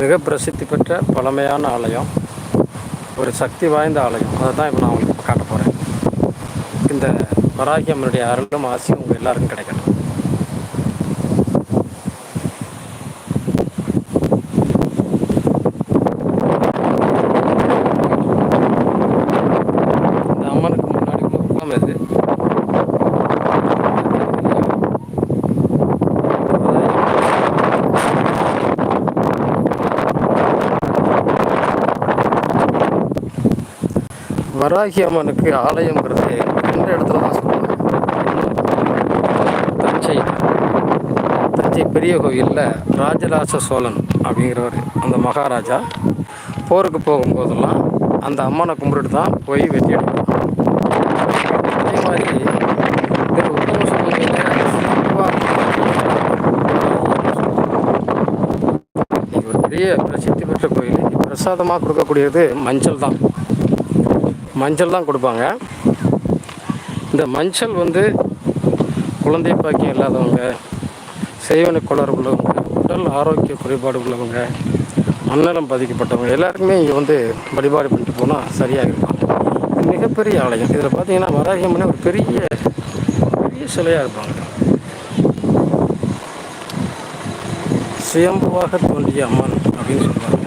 மிக பிரசித்தி பெற்ற பழமையான ஆலயம். ஒரு சக்தி வாய்ந்த ஆலயம். அதை தான் இப்போ நான் உங்களுக்கு காட்ட போகிறேன் இந்த வராகி அம்மனுடைய அருளும் ஆசையும் உங்கள் எல்லாருக்கும் கிடைக்கணும் இந்த அம்மனுக்கு முன்னாடி முகம் இது வராகி அம்மனுக்கு ஆலயங்கிறது ரெண்டு இடத்துல தான் சொல்லுவாங்க தஞ்சை. தஞ்சை பெரிய கோயிலில் ராஜராஜ சோழன் அப்படிங்கிறவர் அந்த மகாராஜா. போருக்கு போகும்போதெல்லாம் அந்த அம்மனை கும்பிட்டுட்டு தான் போய் வெற்றி எடுப்பான். அதே மாதிரி ஒரு பெரிய பிரசித்தி பெற்ற கோயில். பிரசாதமாக கொடுக்கக்கூடியது மஞ்சள் தான் மஞ்சள் தான் கொடுப்பாங்க. இந்த மஞ்சள் வந்து குழந்தை பாக்கியம் இல்லாதவங்க செய்வன குளறு உள்ளவங்க உடல் ஆரோக்கிய குறைபாடு உள்ளவங்க மன்னலம் பாதிக்கப்பட்டவங்க எல்லாருக்குமே இங்கே வந்து வழிபாடு பண்ணிட்டு போனால் சரியாக இருக்கும். மிகப்பெரிய ஆலயம். இதில் பார்த்தீங்கன்னா வராகியம்மனே ஒரு பெரிய பெரிய சிலையாக இருப்பாங்க. சுயம்புவாக தோன்றிய அம்மன் அப்படின்னு சொல்லுவாங்க.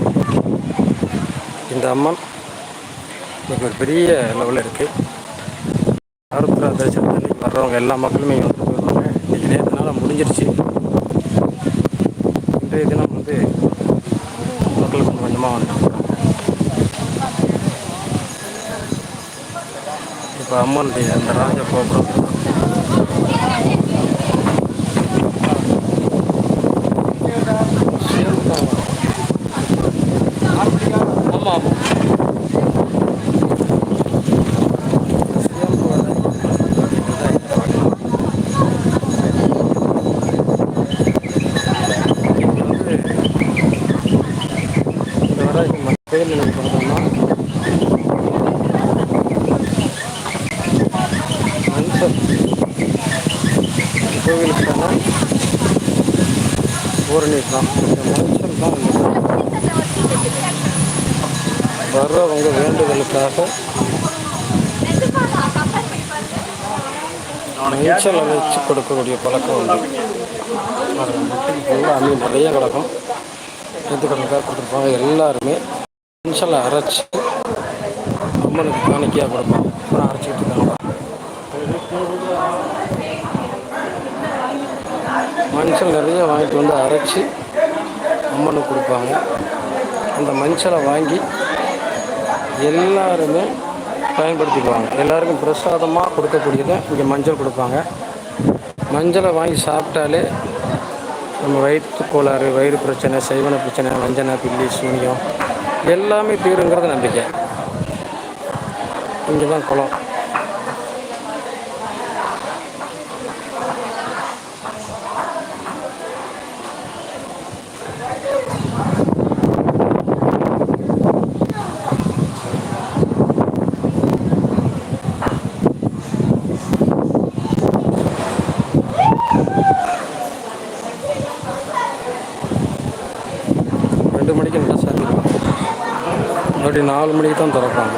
இந்த அம்மன் இங்கே ஒரு பெரிய லெவலில் இருக்குது ஆருத்ரா தரிசனத்தில் வர்றவங்க எல்லா மக்களுமே இங்கே வந்து போயிடுவாங்க. இன்றைக்கி நேரத்தினால முடிஞ்சிருச்சு. இன்றைய தினம் வந்து மக்கள் கொஞ்சம் கொஞ்சமாக வந்துட்டு இப்போ அம்மனுடைய அந்த ராஜ கோபுரம் ஆமாம் ஆமாம் இந்த வராகி அம்மன் கோயில் நினைவு பண்ணோம்னா மனுஷன் கோவிலுக்கான ஊரணி தான் மனுஷன் வந்து வர்றவங்க வேண்டுதலுக்காக நீச்சல் அமைச்சு கொடுக்கக்கூடிய பழக்கம் உண்டு ஃபுல்லாக நிறைய கிடக்கும் எதுக்கடலுக்காக கொடுத்துருப்பாங்க எல்லாருமே நீச்சலை அரைச்சி அம்மனுக்கு காணிக்கையாக கொடுப்பாங்க அப்புறம் அரைச்சிக்கிட்டு இருக்காங்க மஞ்சள் நிறைய வாங்கிட்டு வந்து அரைச்சி அம்மனுக்கு கொடுப்பாங்க. அந்த மஞ்சளை வாங்கி எல்லாருமே பயன்படுத்திக்குவாங்க. எல்லாருக்கும் பிரசாதமாக கொடுக்கக்கூடியதை இங்கே மஞ்சள் கொடுப்பாங்க. மஞ்சளை வாங்கி சாப்பிட்டாலே நம்ம வயிற்று கோளாறு வயிறு பிரச்சனை சைவன பிரச்சனை வஞ்சனை பில்லி சூனியம் எல்லாமே தீருங்கிறது நம்பிக்கை. இங்கே தான் குளம் ரெண்டு மணிக்கு நல்லா சாத்திடுவாங்க அப்படி நாலு மணிக்கு தான் திறப்பாங்க.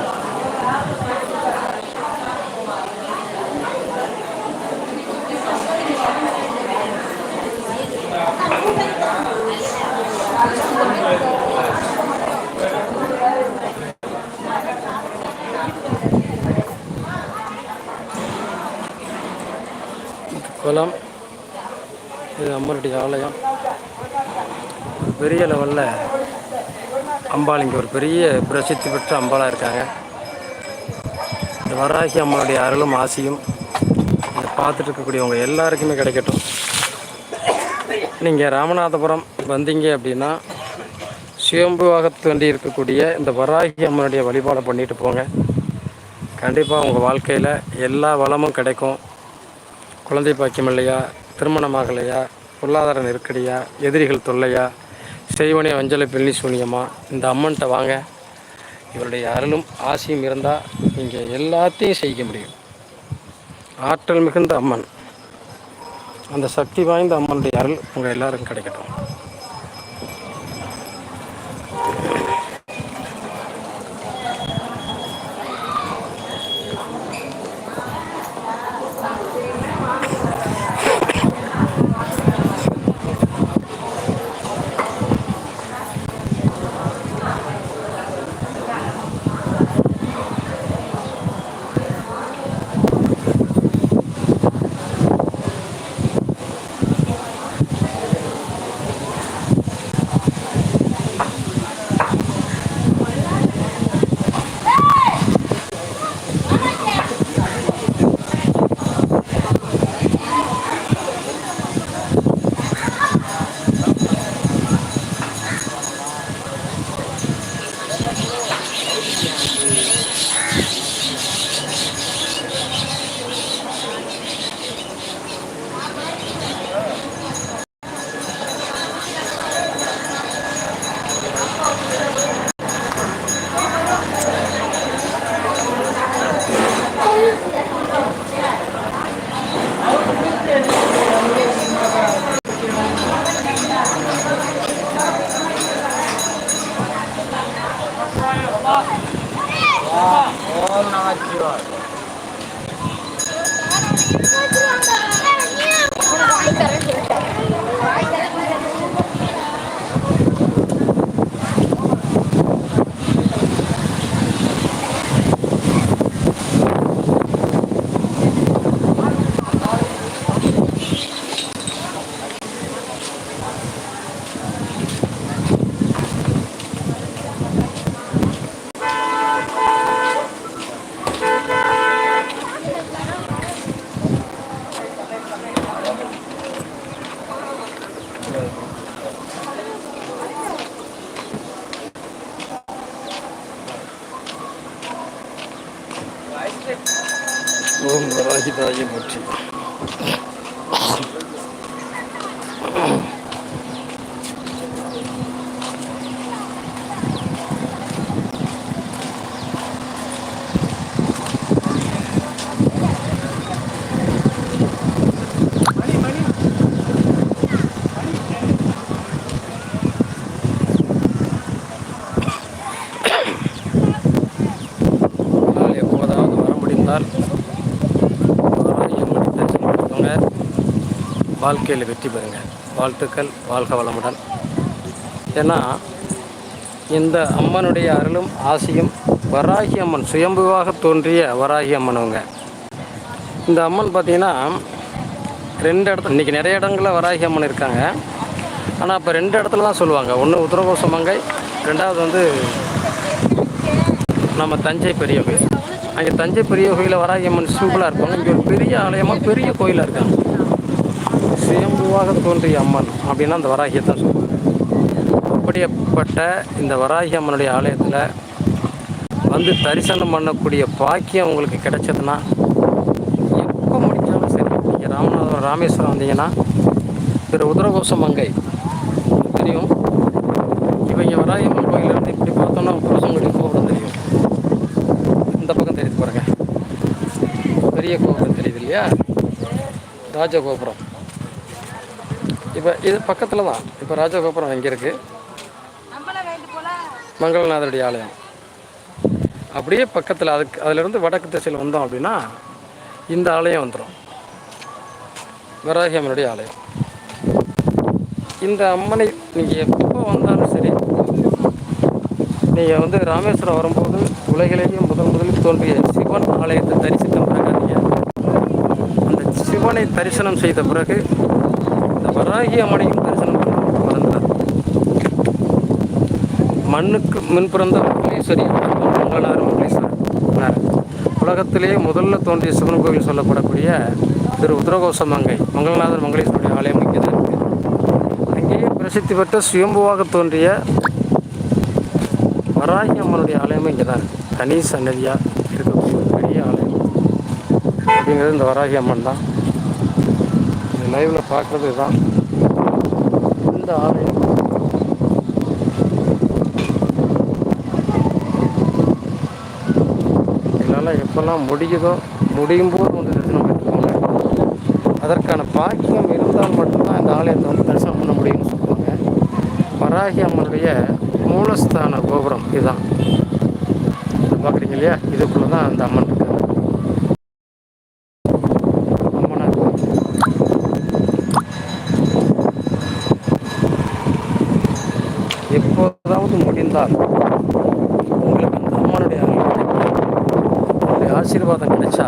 குளம். இது அம்மனுடைய ஆலயம். பெரிய லெவலில் அம்பாள் இங்கே ஒரு பெரிய பிரசித்தி பெற்ற அம்பாளாக இருக்காங்க. இந்த வராகி அம்மனுடைய அருளும் ஆசியும் இதை பார்த்துட்டு இருக்கக்கூடியவங்க எல்லாருக்குமே கிடைக்கட்டும். நீங்கள் ராமநாதபுரம் வந்தீங்க அப்படின்னா சுயம்புவாக தோண்டி இருக்கக்கூடிய இந்த வராகி அம்மனுடைய வழிபாடை பண்ணிட்டு போங்க. கண்டிப்பாக உங்கள் வாழ்க்கையில் எல்லா வளமும் கிடைக்கும். குழந்தை பாக்கியம் இல்லையா? திருமணமாகலையா பொருளாதார நெருக்கடியா? எதிரிகள் தொல்லையா? செய்வனே வஞ்சலை பெண்ணி சூனியமா இந்த அம்மன்கிட்ட வாங்க. இவருடைய அருளும் ஆசையும் இருந்தால் நீங்கள் எல்லாத்தையும் செய்ய முடியும். ஆற்றல் மிகுந்த அம்மன். அந்த சக்தி வாய்ந்த அம்மனுடைய அருள் உங்கள் எல்லாருக்கும் கிடைக்கட்டும். ஓம் வராகிதாயை போற்றி உங்களால் எப்போதாவது வர முடிந்தால் வராகி அம்மனை தரிசனம் பண்ணிக்கோங்க வாழ்க்கையில் வெற்றி பெறுங்க. வாழ்த்துக்கள் வாழ்க வளமுடன். ஏன்னா இந்த அம்மனுடைய அருளும் ஆசியும் வராகி அம்மன் சுயம்புவாக தோன்றிய வராகி அம்மன் அவங்க இந்த அம்மன் பார்த்தீங்கன்னா ரெண்டு இடத்துல இன்றைக்கி நிறைய இடங்களில் வராகி அம்மன் இருக்காங்க. ஆனால் இப்போ ரெண்டு இடத்துல தான் சொல்லுவாங்க. ஒன்று உத்தரகோச மங்கை ரெண்டாவது வந்து நம்ம தஞ்சை பெரிய கோயில். அங்கே தஞ்சை பெரிய கோயிலில் வராகி அம்மன் சிம்பிளாக இருப்பாங்க. இங்கே ஒரு பெரிய ஆலயமாக பெரிய கோயிலாக இருக்காங்க. சுயம்புவாக தோன்றிய அம்மன் அப்படின்னா அந்த வராகியை தான் சொல்லுவாங்க அப்படிப்பட்ட இந்த வராகி அம்மனுடைய ஆலயத்தில் வந்து தரிசனம் பண்ணக்கூடிய பாக்கியம் உங்களுக்கு கிடைச்சதுன்னா எப்போ முடிஞ்சாலும் சரி நீங்கள் ராமநாதபுரம் ராமேஸ்வரம் வந்தீங்கன்னா திரு உதரகோச மங்கை தெரியும். இவங்க வராகி அம்மன் கோயிலிருந்து இப்படி பார்த்தோம்னா புரசங்குடி கோபுரம் தெரியும். இந்த பக்கம் தெரியுது பாருங்க. பெரிய கோபுரம் தெரியுது இல்லையா? ராஜகோபுரம். இப்போ இது பக்கத்தில் தான் இப்போ ராஜகோபுரம் எங்கே இருக்குது மங்களநாதருடைய ஆலயம். அப்படியே பக்கத்தில் அதுக்கு அதிலிருந்து வடக்கு திசையில் வந்தோம் அப்படின்னா இந்த ஆலயம் வந்துடும் வராகி அம்மனுடைய ஆலயம். இந்த அம்மனை நீங்கள் எப்போ வந்தாலும் சரி நீங்கள் வந்து ராமேஸ்வரம் வரும்போது உலகிலேயே முதன் முதலில் தோன்றிய சிவன் ஆலயத்தை தரிசித்த பண்ணாதீங்க அந்த சிவனை தரிசனம் செய்த பிறகு வராகி அம்மனையும் தரிசனம் பண்ண மண்ணுக்கு முன் பிறந்த மங்களேஸ்வரி மங்களார் மங்களேஸ்வரர் உலகத்திலேயே முதல்ல தோன்றிய சிவன் கோவில் சொல்லப்படக்கூடிய திரு உத்ரகோச மங்கை மங்களநாதர் மங்களேஸ்வரி ஆலயம் இங்கே தான் இருக்குது அங்கேயே பிரசித்தி பெற்ற சுயம்புவாக தோன்றிய வராகி அம்மனுடைய ஆலயமும் இங்கே தான் இருக்குது தனி சன்னதியாக இருக்கக்கூடிய பெரிய ஆலயம். அப்படிங்கிறது இந்த வராகி அம்மன் தான். லைவில் பார்க்குறது தான். இந்த ஆலயம் இதனால் எப்போல்லாம் முடியுதோ முடியும் போது வந்து தரிசனம் பண்ணிக்கோங்க அதற்கான பாக்கியம் இருந்தால் மட்டும்தான் இந்த ஆலயத்தை வந்து தரிசனம் பண்ண முடியும்னு சொல்லுவாங்க. வராகி அம்மனுடைய மூலஸ்தான கோபுரம் இதுதான். இது பார்க்குறீங்க இல்லையா? இதுக்குள்ளே தான் அந்த அம்மன் இருக்கு அம்மனா இருக்கு. எப்போதாவது முடிந்தால் உங்களுக்கு இந்த அம்மனுடைய அருள் ஆசீர்வாதம் கிடைச்சா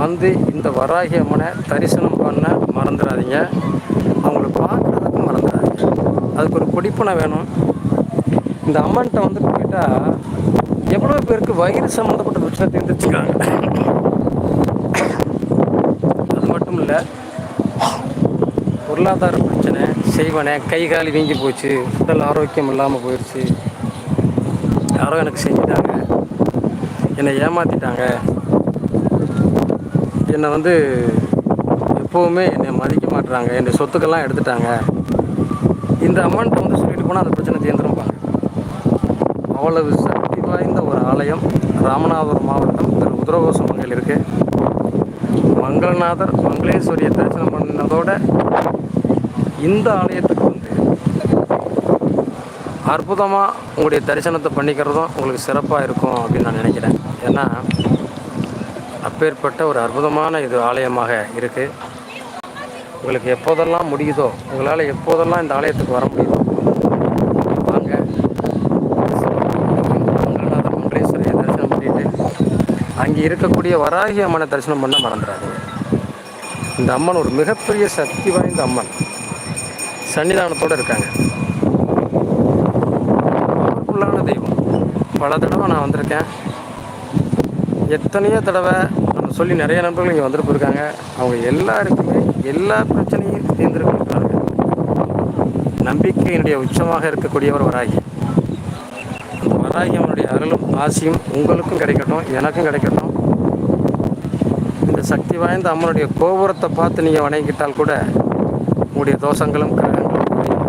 வந்து இந்த வராகி அம்மனை தரிசனம் பண்ண மறந்துடாதீங்க அவங்கள பார்க்குறதுக்கு மறந்துடாதீங்க அதுக்கு ஒரு பிடிப்புனை வேணும். இந்த அம்மன்கிட்ட வந்து போயிட்டா எவ்வளோ பேருக்கு வயிறு சம்மந்தப்பட்ட பிரச்சனை தீர்ந்துச்சுக்காங்க அது மட்டும் இல்லை பொருளாதார பிரச்சனை செய்வனே. கை கால் வீங்கி போச்சு. உடல் ஆரோக்கியம் இல்லாமல் போயிடுச்சு யாரோ எனக்கு செஞ்சுட்டாங்க. என்னை ஏமாற்றிட்டாங்க என்னை வந்து எப்போவுமே என்னை மதிக்க மாட்டுறாங்க என்னுடைய சொத்துக்கெல்லாம் எடுத்துட்டாங்க. இந்த அமௌண்ட் வந்து சொல்லிட்டு போனால் அந்த பிரச்சனை தீர்ந்துருப்பாங்க அவ்வளவு சக்தி வாய்ந்த ஒரு ஆலயம் ராமநாதபுரம் மாவட்டம். திரு உத்தரகோசம் மங்கையில் இருக்குது மங்களநாதர் மங்களேஸ்வரியை தரிசனம் பண்ணதோட இந்த ஆலயத்துக்கு வந்து அற்புதமாக உங்களுடைய தரிசனத்தை பண்ணிக்கிறதும் உங்களுக்கு சிறப்பாக இருக்கும் அப்படின்னு நான் நினைக்கிறேன். ஏன்னா அப்பேற்பட்ட ஒரு அற்புதமான இது ஆலயமாக இருக்குது உங்களுக்கு எப்போதெல்லாம் முடியுதோ உங்களால் எப்போதெல்லாம் இந்த ஆலயத்துக்கு வர முடியுதோ வாங்க. மங்களேஸ்வரியை தரிசனம் பண்ணிட்டு அங்கே இருக்கக்கூடிய வராகி அம்மனை தரிசனம் பண்ண மறந்துடாதீங்க. இந்த அம்மன் ஒரு மிகப்பெரிய சக்தி வாய்ந்த அம்மன். சன்னிதானத்தோடு இருக்காங்க. உள்ளான தெய்வம். பல தடவை நான் வந்திருக்கேன். எத்தனையோ தடவை நம்ம சொல்லி நிறைய நண்பர்கள் இங்கே வந்துட்டு போயிருக்காங்க அவங்க எல்லாருக்குமே எல்லா பிரச்சனையும் தீர்ந்துருக்காங்க நம்பிக்கையினுடைய உச்சமாக இருக்கக்கூடியவர் வராகி. அந்த வராகி அவனுடைய அருளும் ஆசியும் உங்களுக்கும் கிடைக்கட்டும் எனக்கும் கிடைக்கட்டும். இந்த சக்தி வாய்ந்த அம்மனுடைய கோபுரத்தை பார்த்து நீங்கள் வணங்கிட்டால் கூட உங்களுடைய தோஷங்களும் கிரகங்களும் குறையும்.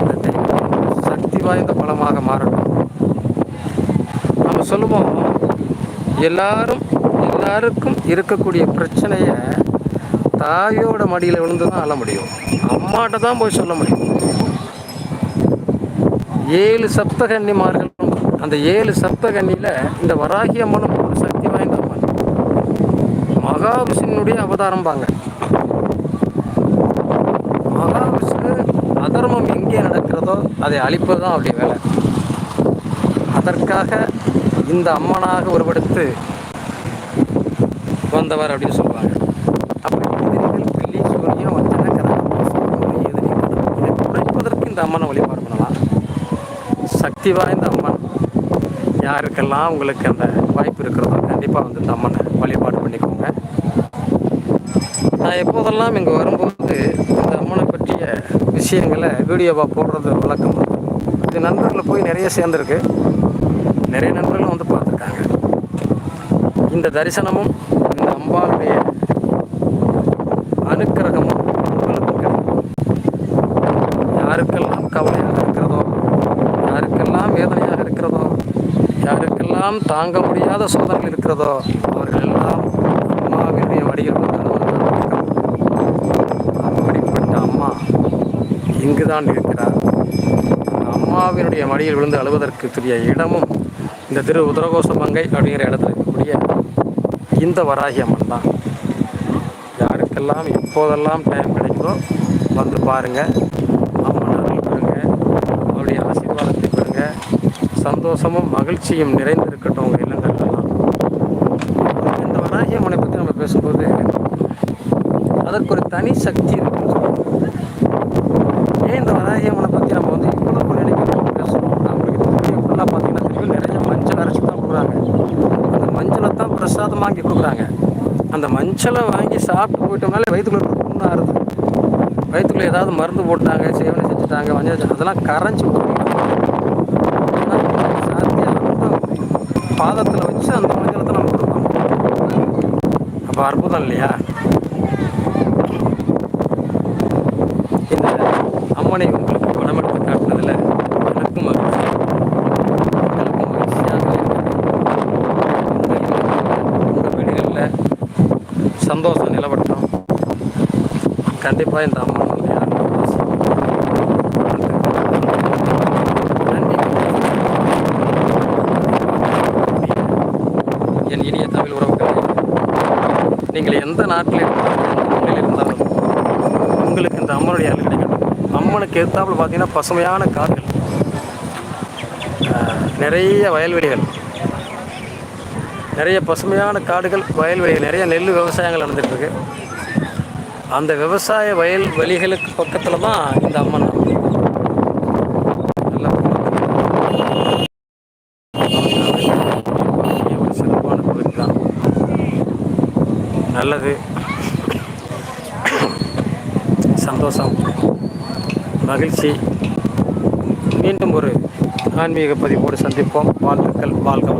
இந்த தெய்வம் சக்தி வாய்ந்த பலமாக மாறணும் நம்ம சொல்லுவோம் எல்லாரும் எல்லாருக்கும் இருக்கக்கூடிய பிரச்சனையை தாயோட மடியில் விழுந்து தான் அழ முடியும். அம்மாட்ட தான் போய் சொல்ல முடியும். ஏழு சப்தகன்னிமார்கள் அந்த ஏழு சப்தகன்னியில் இந்த வராகி அம்மனும் ஒரு சக்தி வாய்ந்த அம்மன். மகாவிஷ்ணுனுடைய அவதாரம்பாங்க அதை அழிப்பது தான் அவருடைய வேலை. அதற்காக இந்த அம்மனாக உருவெடுத்து வந்தவர் அப்படின்னு சொல்லுவாங்க. அப்போ எதிரிகள் பில்லி சூரியன் வஞ்சன குறைப்பதற்கு இந்த அம்மனை வழிபாடு பண்ணலாம். சக்தி வாய்ந்த அம்மன். யாருக்கெல்லாம் உங்களுக்கு அந்த வாய்ப்பு இருக்கிறதோ கண்டிப்பாக வந்து இந்த அம்மனை வழிபாடு பண்ணிக்கோங்க. நான் எப்போதெல்லாம் இங்கே வரும்போது விஷயங்களை வீடியோவாக போடுறது வழக்கம் இது நண்பர்களை போய் நிறைய சேர்ந்துருக்கு. நிறைய நண்பர்களும் வந்து பார்த்துருக்காங்க. இந்த தரிசனமும் இந்த அம்பாளுடைய அனுக்கிரகமும் உங்களுக்கும் யாருக்கெல்லாம் கவலையாக இருக்கிறதோ யாருக்கெல்லாம் வேதனையாக இருக்கிறதோ யாருக்கெல்லாம் தாங்க முடியாத சோதனைகள் இருக்கிறதோ அவர்கள் எல்லாம் அம்மாவினுடைய வடிகள் இங்கு தான் இருக்கிறார். அம்மாவினுடைய மடியில் விழுந்து அழுவதற்கு துரிய இடமும் இந்த திரு உதரகோச மங்கை அப்படிங்கிற இடத்துல இருக்கக்கூடிய இந்த வராகி அம்மன் தான். யாருக்கெல்லாம் எப்போதெல்லாம் டைம் கிடைக்குதோ வந்து பாருங்கள் அம்மன் அருள் பெறுங்க. அவருடைய ஆசீர்வாதத்தை பெறுங்க. சந்தோஷமும் மகிழ்ச்சியும் நிறைந்திருக்கட்டும் உங்கள் இல்லங்கள்லாம் இந்த வராகி அம்மனை பற்றி நம்ம பேசும்போது அதற்கு ஒரு தனி சக்தி இருக்குன்னு ஏன் பற்றி நம்ம வந்து இவ்வளவு நினைக்கிறோம் பேசுகிறோம் நம்மளுக்கு இந்த ஃபுல்லாக பார்த்தீங்கன்னா தெரியும் நிறைய மஞ்சள் அரைச்சி தான் கொடுக்குறாங்க. அந்த மஞ்சளை தான் பிரசாதம் வாங்கி கொடுக்குறாங்க. அந்த மஞ்சளை வாங்கி சாப்பிட்டு போயிட்டோம்னாலே வயிற்றுக்குள்ள இருக்கிற ஆறுது வயிற்றுக்குள்ள ஏதாவது மருந்து போட்டாங்க சேவனை செஞ்சுட்டாங்க மஞ்சள் அதெல்லாம் கரைஞ்சி பாதத்தில் வச்சு அந்த மஞ்சளத்தை நம்ம கொடுப்போம். அப்போ அற்புதம் இல்லையா இந்த அம்மனை உங்களுக்கு படமெடுத்து காட்டுனதில் எனக்கும் மகிழ்ச்சி எனக்கும் மகிழ்ச்சியாக உங்கள் வீடுகளில் சந்தோஷம் நிலவட்டும் கண்டிப்பாக இந்த அம்மன் என் இனிய தமிழ் உறவுகளே நீங்கள் எந்த நாட்டில் இருந்தாலும் இருந்தாலும் உங்களுக்கு இந்த அம்மனுடைய அருள் கிடைக்கும் அம்மனுக்கு ஏற்றாமல் பார்த்தீங்கன்னா பசுமையான காடுகள் நிறைய வயல்வெளிகள் நிறைய பசுமையான காடுகள் வயல்வெளிகள் நிறைய நெல் விவசாயங்கள் நடந்துகிட்ருக்கு அந்த விவசாய வயல் வழிகளுக்கு பக்கத்தில் தான் இந்த அம்மன் சிறப்பான தான் நல்லது. சந்தோஷம். மகிழ்ச்சி. மீண்டும் ஒரு ஆன்மீக பதிவோடு சந்திப்போம். வாழ்த்துக்கள். வாழ்க்கை